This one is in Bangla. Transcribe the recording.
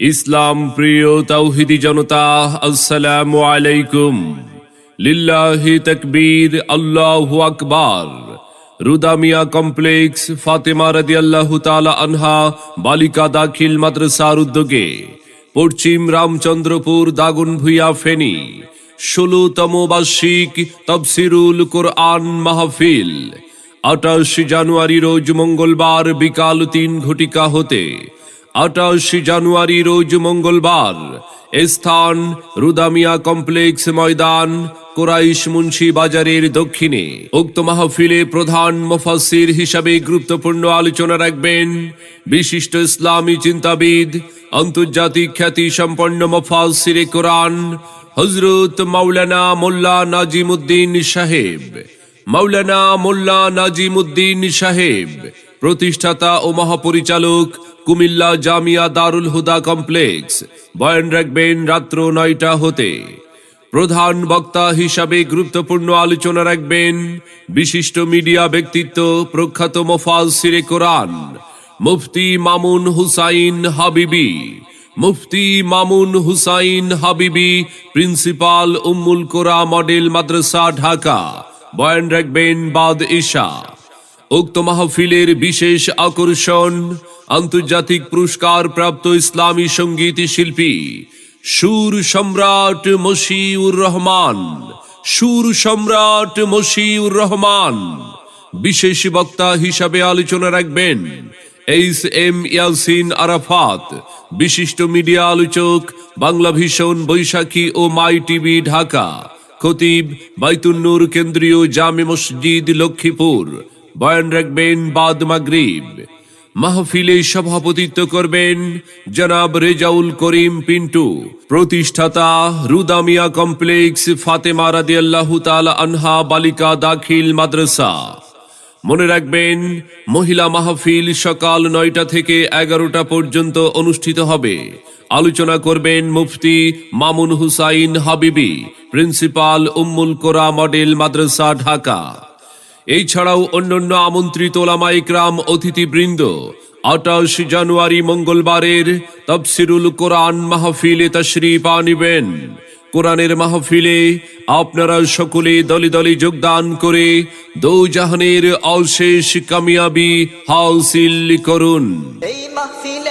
ইসলাম প্রিয় তাওহিদি জনতা, আসসালামু আলাইকুম। লিল্লাহি তকবীর, আল্লাহু আকবার। রুদামিয়া কমপ্লেক্স, ফাতেমা রাদিয়াল্লাহু তাআলা আনহা, বালিকা দাখিল মাদ্রাসার উদ্যোগে। পশ্চিম রামচন্দ্রপুর দাগনভূঞা ফেনী। ষোলোতম বার্ষিক তফসিরুল কোরআন মাহফিল। আঠাশ জানুয়ারি, রোজ মঙ্গলবার বিকাল তিন ঘটিকা হতে। আঠাশ জানুয়ারি রোজ মঙ্গলবার স্থান রুদামিয়া কমপ্লেক্স ময়দান, কোরাইশ মুন্সি বাজারের দক্ষিণে। উক্ত মাহফিলে প্রধান মুফাসসির হিসাবে গুরুত্বপূর্ণ আলোচনা রাখবেন বিশিষ্ট ইসলামী চিন্তাবিদ, আন্তর্জাতিক খ্যাতি সম্পন্ন মুফাসসিরে কোরআন হজরত মাওলানা মোল্লা নাজিমুদ্দিন সাহেব। মাওলানা মোল্লা নাজিমুদ্দিন সাহেব প্রতিষ্ঠাতা ও মহাপরিচালক কুমিল্লা জামিয়া দারুল হুদা কমপ্লেক্স, বয়ান রাখবেন রাত্র নয়টা হতে। প্রধান বক্তা হিসাবে গুরুত্বপূর্ণ আলোচনা রাখবেন বিশিষ্ট মিডিয়া ব্যক্তিত্ব প্রখ্যাত মোফাজ সিরে কোরআন, মুফতি মামুন হুসাইন হাবিবি, মুফতি মামুন হুসাইন হাবিবি, প্রিন্সিপাল উম্মুল কোরা মডেল মাদ্রাসা, ঢাকা। বয়ান রাখবেন বাদ ঈশা উক্ত মাহফিলের বিশেষ আকর্ষণ আন্তর্জাতিক পুরস্কার প্রাপ্ত ইসলামী সংগীত শিল্পী সুর সম্রাট মশিউর রহমান। সুর সম্রাট মশিউর রহমান। বিশেষ বক্তা হিসাবে আলোচনা রাখবেন এইচ এম ইয়াসিন আরাফাত, বিশিষ্ট মিডিয়া আলোচক, বাংলা ভীষণ বৈশাখী ও মাই টিভি ঢাকা, খতিব বাইতুন্নুর কেন্দ্রীয় জামে মসজিদ লক্ষ্মীপুর বয়ান রাখবেন বাদ মাগরিব। মাহফিলে সভাপতিত্ব করবেন জনাব রেজাউল করিম পিন্টু। প্রতিষ্ঠাতা রুদামিয়া কমপ্লেক্স ফাতেমা রাদিয়াল্লাহু তাআলা আনহা বালিকা দাখিল মাদ্রাসা। মনে রাখবেন, মহিলা মাহফিল সকাল নয়টা থেকে এগারোটা পর্যন্ত অনুষ্ঠিত হবে। আলোচনা করবেন মুফতি মামুন হুসাইন হাবিবি, প্রিন্সিপাল উম্মুল কোরা মডেল মাদ্রাসা, ঢাকা। এছাড়াও অন্যান্য আমন্ত্রিত ওলামা ইকরাম অতিথিবৃন্দ, আঠাশ জানুয়ারি মঙ্গলবারের তফসিরুল কোরআন মাহফিলে তশরিফ আনিবেন। কোরআনের মাহফিলে আপনারা সকলে দলে দলে যোগদান করে দৌজাহানের অশেষ কামিয়াবি হাউসিল করুন। এই মাহফিলে